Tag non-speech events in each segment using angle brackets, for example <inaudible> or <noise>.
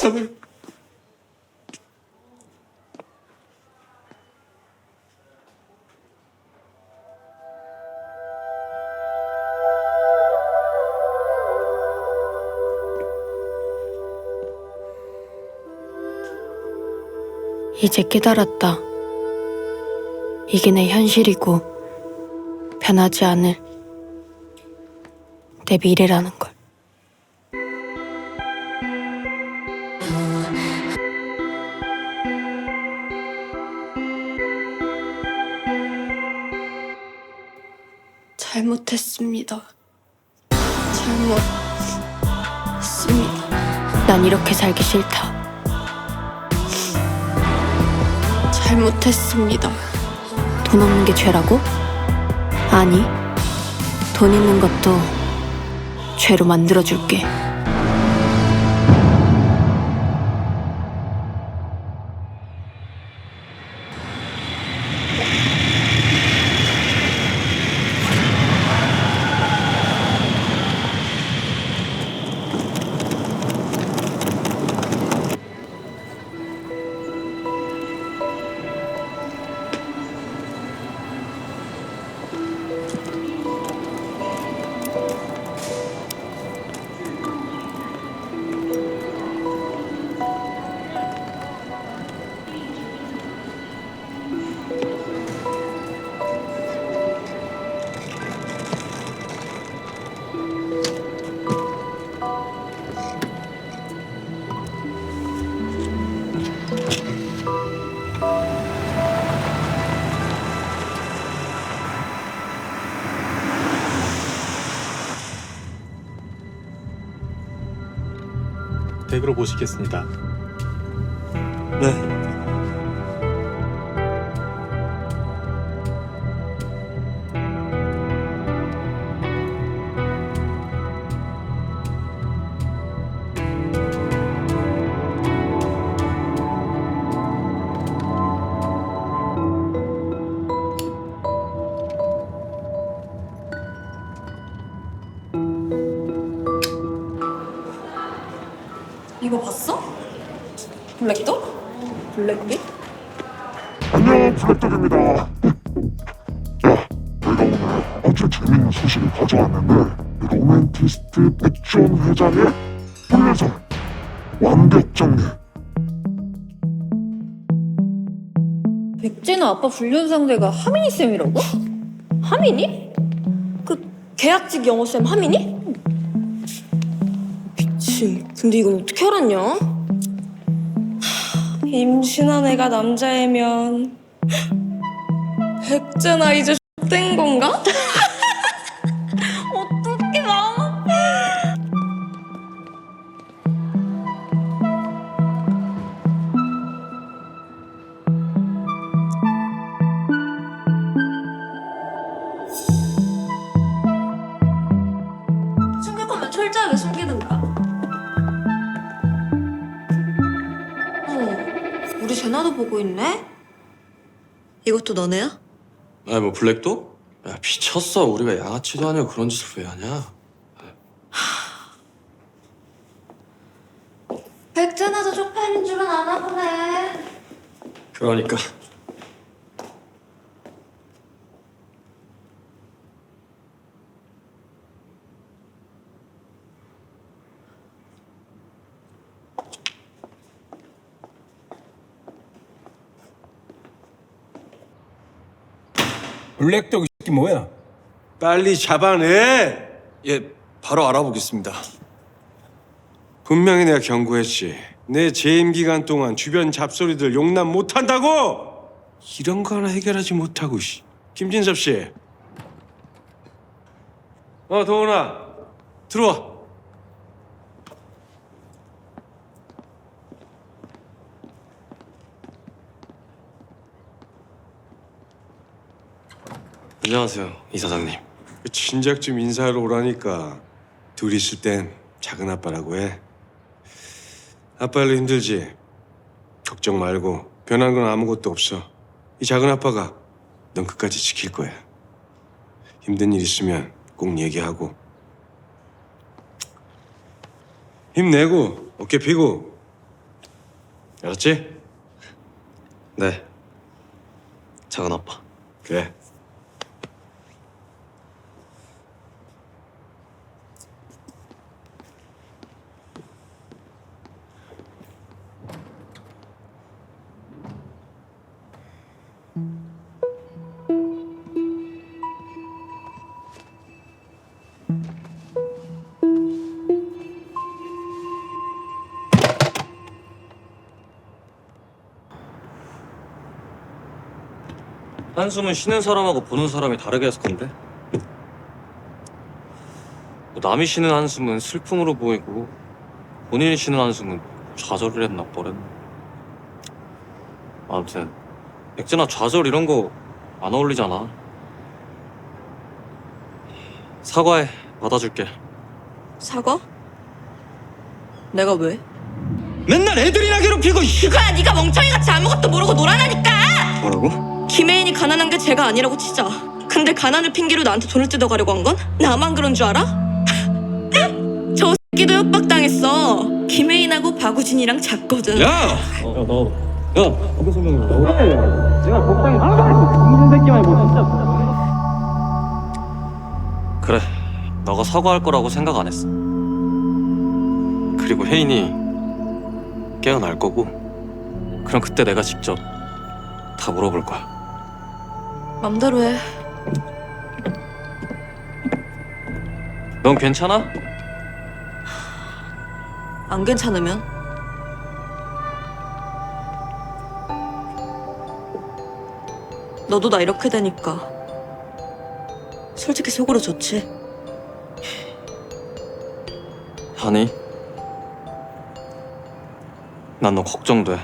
저는 이제 깨달았다. 이게 내 현실이고 변하지 않을 내 미래라는 걸. 잘못했습니다. 잘못했습니다. 난 이렇게 살기 싫다. 잘못했습니다. 돈 없는 게 죄라고? 아니, 돈 있는 것도 죄로 만들어줄게. 댁으로 모시겠습니다. 이거 봤어? 블랙도? 블랙빛? 안녕 블랙독입니다 야 내가 오늘 아주 재밌는 소식을 가져왔는데 로맨티스트 백존 회장의 훈련소 완벽 정리 백제는 아빠 훈련 상대가 하민이 쌤이라고? 하민이? 그 계약직 영어 쌤 하민이? 미친. 근데 이건 어떻게 알았냐? 임신한 애가 남자애면 백제나 이제 된 건가? <laughs> 우리 제나도 보고 있네. 이것도 너네야? 아니 뭐 블랙도? 야 미쳤어 우리가 양아치도 아니고 그런 짓을 왜 하냐 백제나도 쪽팔린 줄은 아나 보네. 그러니까 블랙독 이 뭐야? 빨리 잡아내. 예, 바로 알아보겠습니다. 분명히 내가 경고했지. 내 재임 기간 동안 주변 잡소리들 용납 못한다고. 이런 거 하나 해결하지 못하고 씨. 김진섭 씨. 어, 도훈아. 들어와. 안녕하세요 이 사장님 그 진작 좀 인사하러 오라니까. 둘이 있을 땐 작은 아빠라고 해. 아빠 일로 힘들지? 걱정 말고 변한 건 아무것도 없어. 이 작은 아빠가 넌 끝까지 지킬 거야. 힘든 일 있으면 꼭 얘기하고. 힘내고 어깨 펴고 알았지? 네. 작은 아빠. 그래. 한숨은 쉬는 사람하고 보는 사람이 다르게 해석한대. 뭐 남이 쉬는 한숨은 슬픔으로 보이고 본인이 쉬는 한숨은 좌절을 했나 뭐랬나. 아무튼 백진아 좌절 이런 거 안 어울리잖아. 사과해 받아줄게. 사과? 내가 왜? 맨날 애들이나 괴롭히고 씨. 그거야 네가 멍청이같이 아무것도 모르고 놀아나니까! 뭐라고? 김혜인이 가난한 게 죄가 아니라고 치자. 근데 가난을 핑계로 나한테 돈을 뜯어가려고 한 건? 나만 그런 줄 알아? <laughs> 저 새끼도 협박당했어. 김혜인하고 박우진이랑 잤거든. 야! 야 너. 야 어깨 설명해. 그래, 너가 사과할 거라고 생각 안 했어. 그리고 혜인이 깨어날 거고, 그럼 그때 내가 직접 다 물어볼 거야. 맘대로 해. 넌 괜찮아? 안 괜찮으면? 너도 나 이렇게 되니까 솔직히 속으로 좋지. 아니, 난 너 걱정돼.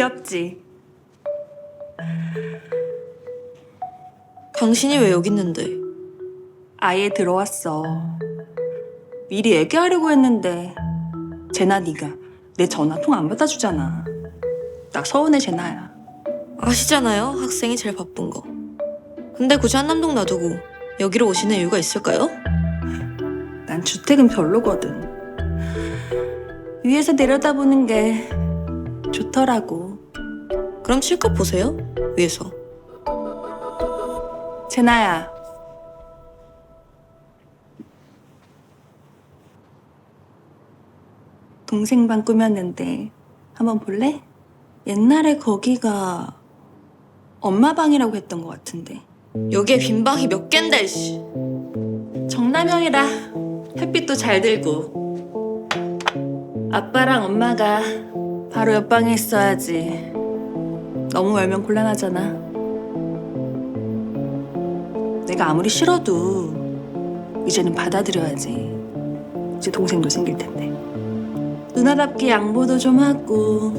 귀엽지? 당신이 왜 여기 있는데? 아예 들어왔어. 미리 얘기하려고 했는데 제나 네가 내 전화 통 안 받아주잖아. 딱 서운해 제나야. 아시잖아요. 학생이 제일 바쁜 거. 근데 굳이 한남동 놔두고 여기로 오시는 이유가 있을까요? 난 주택은 별로거든. 위에서 내려다보는 게 좋더라고. 그럼 실컷 보세요. 위에서. 제나야. 동생 방 꾸몄는데 한번 볼래? 옛날에 거기가 엄마 방이라고 했던 것 같은데. 여기에 빈 방이 몇 갠데, 씨. 정남형이라 햇빛도 잘 들고 아빠랑 엄마가 바로 옆방에 있어야지 너무 멀면 곤란하잖아. 내가 아무리 싫어도 이제는 받아들여야지. 이제 동생도 생길 텐데. 누나답게 양보도 좀 하고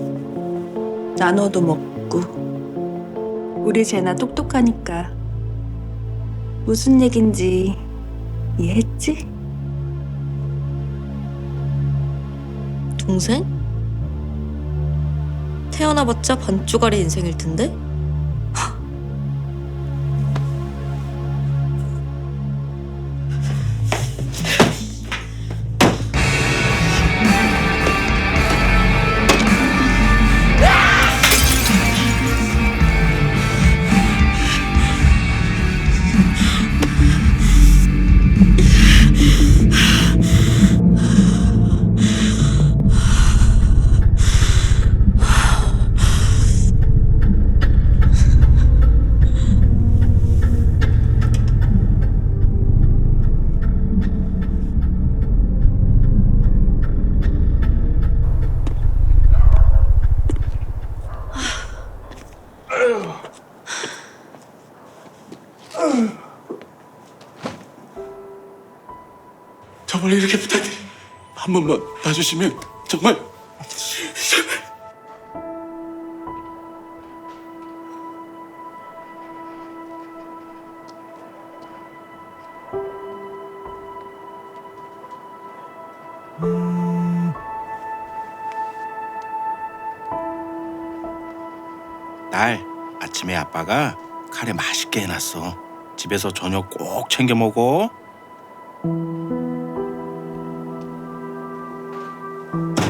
나눠도 먹고. 우리 제나 똑똑하니까. 무슨 얘긴지 이해했지? 동생? 태어나봤자 반쪽알의 인생일 텐데? 이렇게 부탁드려 한 번만 봐주시면 정말 딸, 아침에 아빠가 카레 맛있게 해놨어. 집에서 저녁 꼭 챙겨 먹어. Bye.